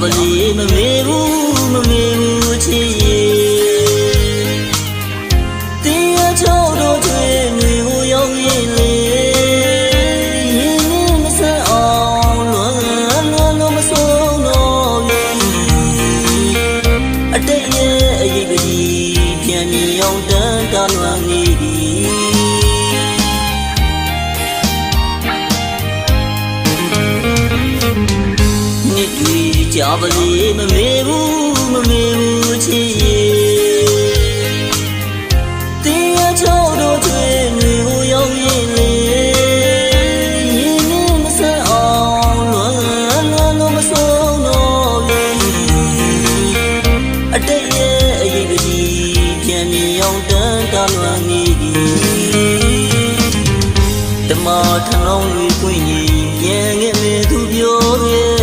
ပလီမမေဘူးမမေဘူးချစ်ရဲ့တင်းရချောတို့ချွေမျိုးရောက်ရင်လေရင်နဲ့မဆန်အောင်လွန်လွန်လွန်မဆုံးတော့ဘူးအတိတ်ရဲ့အရေးကြီးပြန်မြင်အောင်တန်တလွန်နေပြီ ကြာပါလေမမေဘူးမမေဘူးချစ်ရဲ့တင်းရချောတို့ချွေမျိုးရောက်ရင်လေရင်နဲ့မဆန်အောင်လွန်လွန်လွန်မဆုံးတော့ဘူးအတိတ်ရဲ့အရေးကြီးပြန်မြင်အောင်တန်တလွန်နေပြီတမထနောင်းတွေခွင့်ကြီးပြန်ခဲ့မေသူပြောရဲ့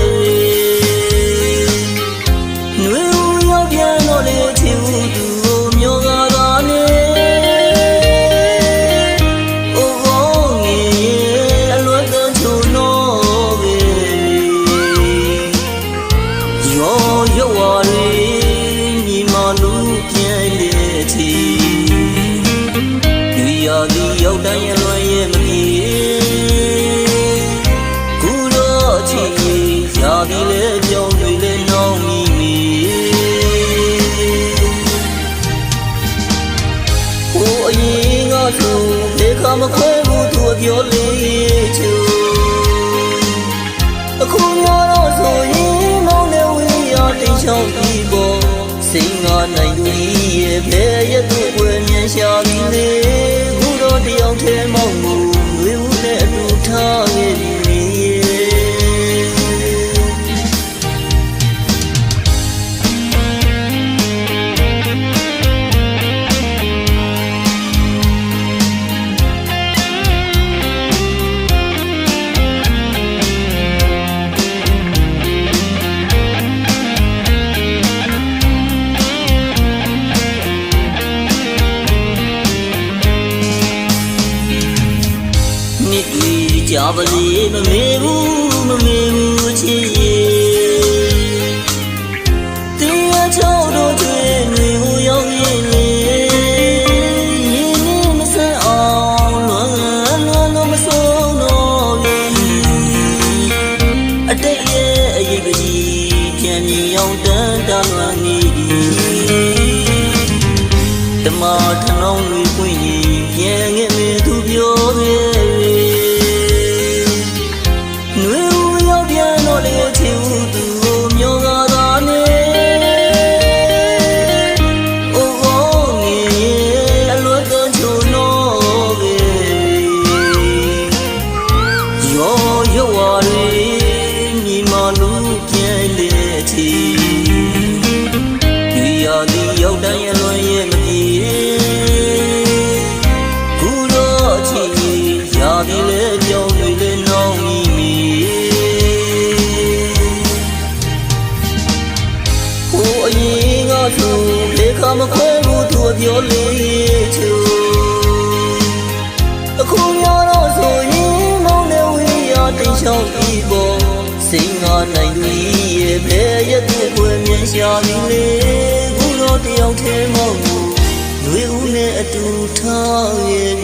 လူရသည်ရောက်တိုင်းရလွန်ရဲ့မပြေကုတော့ချီရာသည်လေကြောင်းတွေလေနှောင်းမိမိဟိုအရင်ကဆိုလေခမခွဲဘူးသူအပြောလေးချူအခုများတော့ဆိုရင်မောင်းနေဝေးရတင်ချောင်းဒီပေါ်စိတ်ငါနိုင်သူရဲ့ဘယ်ရသူ့ွယ်မြန်ရှာပြီးလေခု တော့တယောက်တည်းမောင်းမှု ကြာပါလေမမေဘူးမမေဘူးချစ်ရဲ့တင်းရချောတို့ချွေမျိုးရောက်ရင်လေရင်နဲ့မဆန်အောင်လွန်လွန်လွန်မဆုံးတော့ဘူးအတိတ်ရဲ့အရေးကြီးပြန်မြင်အောင်တန်တလွန်နေပြီတမထနောင်းတွေပွင့်ရင် ရောရွာတွေညီမလူပြန်လေချီလူရသည်ရောက်တိုင်းရလွန်ရဲ့မပြေကုတော့ချီရာသည်လေကြောင်းတွေလေနှောင်းမိမိဟိုအရင်ကဆိုလေခမခွဲဘူးသူအပြောလေး ရဲ့ဘယ်ရသူ့ွယ်မြန်ရှာပြီလေခုတော့တယောက်တည်းမဟုတ်ဘူးလူဦးနဲ့အတူထားရဲ့